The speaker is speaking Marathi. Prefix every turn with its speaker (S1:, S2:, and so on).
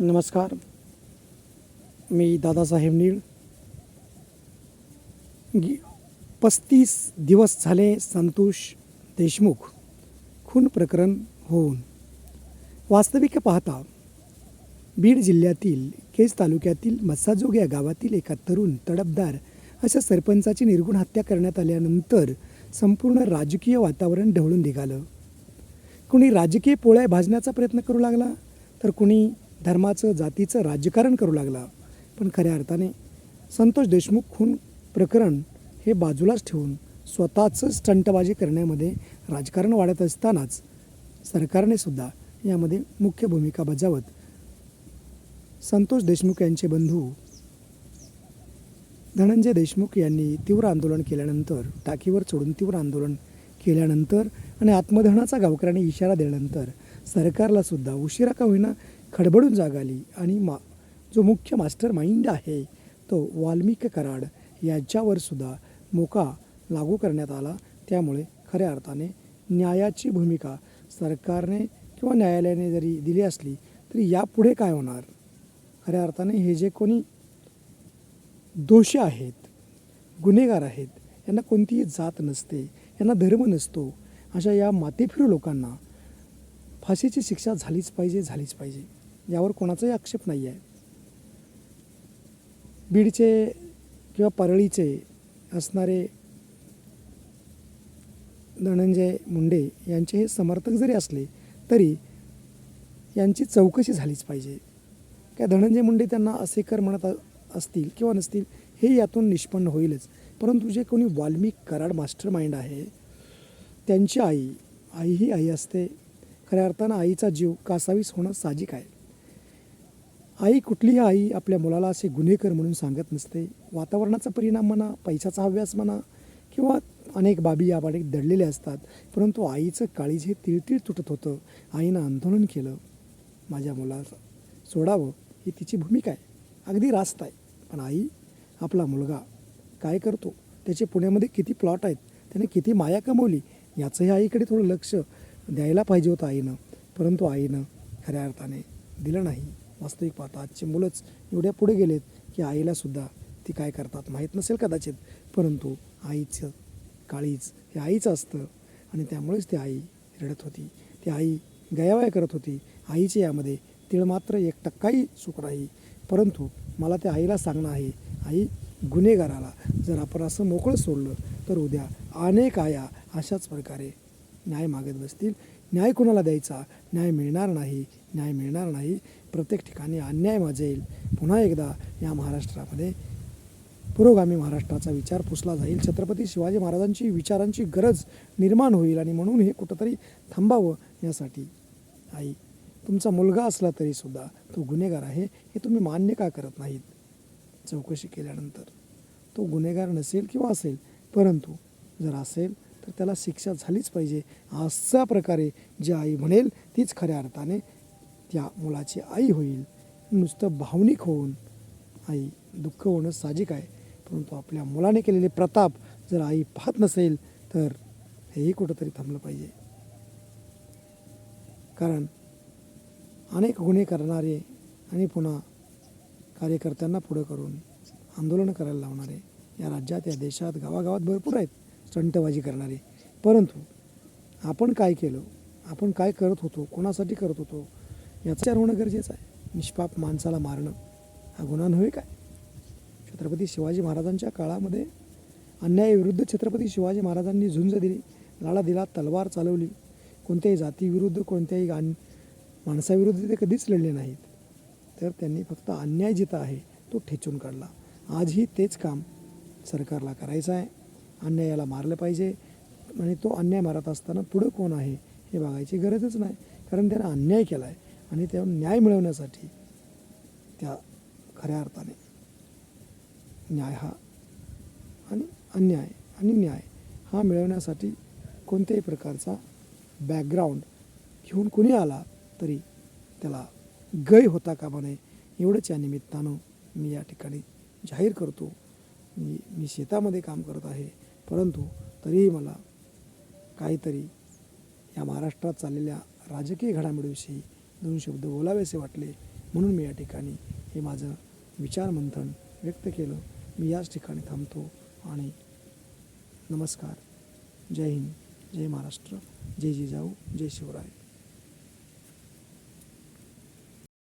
S1: नमस्कार. मी दादासाहेब नीळ. गी पस्तीस दिवस झाले संतोष देशमुख. खून प्रकरण होऊन. वास्तविक पाहता बीड जिल्ह्यातील केज तालुक्यातील मस्साजोग या गावातील एका तरुण तडफदार अशा सरपंचाची निर्गुण हत्या करण्यात आल्यानंतर संपूर्ण राजकीय वातावरण ढवळून निघालं. कुणी राजकीय पोळ्या भाजण्याचा प्रयत्न करू लागला? तर कुणी धर्माचं जातीचं राजकारण करू लागला. पण खऱ्या अर्थाने संतोष देशमुख खून प्रकरण हे बाजूलाच ठेवून स्वतःचं स्टंटबाजी करण्यामध्ये राजकारण वाढत असतानाच सरकारने सुद्धा यामध्ये मुख्य भूमिका बजावत संतोष देशमुख यांचे बंधू धनंजय देशमुख यांनी तीव्र आंदोलन केल्यानंतर टाकीवर चढून तीव्र आंदोलन केल्यानंतर आणि आत्मदहनाचा गावकऱ्यांनी इशारा दिल्यानंतर सरकारला सुद्धा उशिरा का होईना खडबडून जाग आली आणि मा जो मुख्य मास्टर माइंड आहे तो वाल्मिक कराड याच्यावर सुद्धा मोका लागू करण्यात आला. त्यामुळे खऱ्या अर्थाने न्यायाची भूमिका सरकारने किंवा न्यायालयाने जरी दिली असली तरी यापुढे काय होणार? खऱ्या अर्थाने हे जे कोणी दोषी आहेत गुन्हेगार आहेत यांना कोणतीही जात नसते यांना धर्म नसतो अशा या मातेफिरू लोकांना फाशीची शिक्षा झालीच पाहिजे झालीच पाहिजे. यावर कोणाचाही आक्षेप नाही आहे. बीडचे किंवा परळीचे असणारे धनंजय मुंडे यांचे हे समर्थक जरी असले तरी यांची चौकशी झालीच पाहिजे. काय धनंजय मुंडे त्यांना असे कर म्हणत असतील किंवा नसतील हे यातून निष्पन्न होईलच. परंतु जे कोणी वाल्मिक कराड मास्टर माइंड आहे त्यांची आई आई ही आई असते. खऱ्या अर्थानं आईचा जीव कासावीस होणं साहजिक आहे. आई कुठलीही आई आपल्या मुलाला असे गुन्हेकर म्हणून सांगत नसते. वातावरणाचा परिणाम म्हणा पैशाचा हव्यास म्हणा किंवा अनेक बाबी या बाबी दडलेल्या असतात. परंतु आईचं काळीज हे तिळतिळ तुटत होतं. आईनं आंदोलन केलं. माझ्या मुलाला सोडावं ही तिची भूमिका आहे. अगदी रास्त आहे. पण आई आपला मुलगा काय करतो? त्याचे पुण्यामध्ये किती प्लॉट आहेत? त्याने किती माया कमवली? याचंही आईकडे थोडं लक्ष द्यायला पाहिजे होतं आईनं. परंतु आईनं खऱ्या अर्थाने दिलं नाही. वास्तविक पाहता. आजचे मुलंच एवढ्या पुढे गेलेत की आईलासुद्धा ती काय करतात माहीत नसेल कदाचित. परंतु आईचं काळीच हे आईचं असतं आणि त्यामुळेच ती आई रडत होती. ती आई गयावया करत होती. आईच्या यामध्ये तिळ मात्र एक टक्काही चूक नाही. परंतु मला त्या आईला सांगणं आहे आई गुन्हेगाराला जर आपण असं मोकळं सोडलं तर उद्या अनेक आया अशाच प्रकारे न्याय मागत बसतील. न्याय कोणाला द्यायचा? न्याय मिळणार नाही. न्याय मिळणार नाही. प्रत्येक ठिकाणी अन्याय माजेल. पुन्हा एकदा या महाराष्ट्रामध्ये पुरोगामी महाराष्ट्राचा विचार पुसला जाईल. छत्रपती शिवाजी महाराजांची विचारांची गरज निर्माण होईल आणि म्हणून हे कुठंतरी थांबावं यासाठी आई. तुमचा मुलगा असला तरीसुद्धा तो गुन्हेगार आहे. हे तुम्ही मान्य का करत नाहीत? चौकशी केल्यानंतर. तो गुन्हेगार नसेल किंवा असेल परंतु जर असेल तर त्याला शिक्षा झालीच पाहिजे. अशा प्रकारे जी आई म्हणेल तीच खऱ्या अर्थाने त्या मुलाची आई होईल. नुसतं भावनिक होऊन आई दुःख होणं साहजिक आहे. परंतु आपल्या मुलाने केलेले प्रताप जर आई पाहत नसेल तर हेही कुठंतरी थांबलं पाहिजे. कारण अनेक गुन्हे करणारे आणि पुन्हा कार्यकर्त्यांना पुढं करून आंदोलनं करायला लावणारे या राज्यात या देशात गावागावात भरपूर आहेत स्टंटबाजी करणारे. परंतु आपण काय केलं? आपण काय करत होतो? कोणासाठी करत होतो? याचा विचार होणं गरजेचं आहे. निष्पाप माणसाला मारणं हा गुन्हा नव्हे काय? छत्रपती शिवाजी महाराजांच्या काळामध्ये अन्यायाविरुद्ध छत्रपती शिवाजी महाराजांनी झुंज दिली लढा दिला तलवार चालवली. कोणत्याही जातीविरुद्ध कोणत्याही गान माणसाविरुद्ध ते कधीच लढले नाहीत. तर त्यांनी फक्त अन्याय जिथं आहे तो ठेचून काढला. आजही तेच काम सरकारला करायचं आहे. अन्यायाला मारलं पाहिजे आणि तो अन्याय मारत असताना पुढं कोण आहे हे बघायची गरजच नाही. कारण त्यानं अन्याय केला आहे आणि त्या न्याय मिळवण्यासाठी त्या खऱ्या अर्थाने न्याय हा आणि अन्याय आणि न्याय हा मिळवण्यासाठी कोणत्याही प्रकारचा बॅकग्राऊंड घेऊन कुणी आला तरी त्याला गय होता कामा नये एवढंच या निमित्तानं मी या ठिकाणी जाहीर करतो. मी मी शेतामध्ये काम करत आहे परंतु तरीही मला काहीतरी या महाराष्ट्रात चाललेल्या राजकीय घडामोडीविषयी दोन शब्द बोलावेसे वाटले. म्हणून मी या ठिकाणी हे माझं विचारमंथन व्यक्त केलं. मी याच ठिकाणी थांबतो आणि नमस्कार. जय हिंद. जय महाराष्ट्र. जय जिजाऊ. जय शिवराय.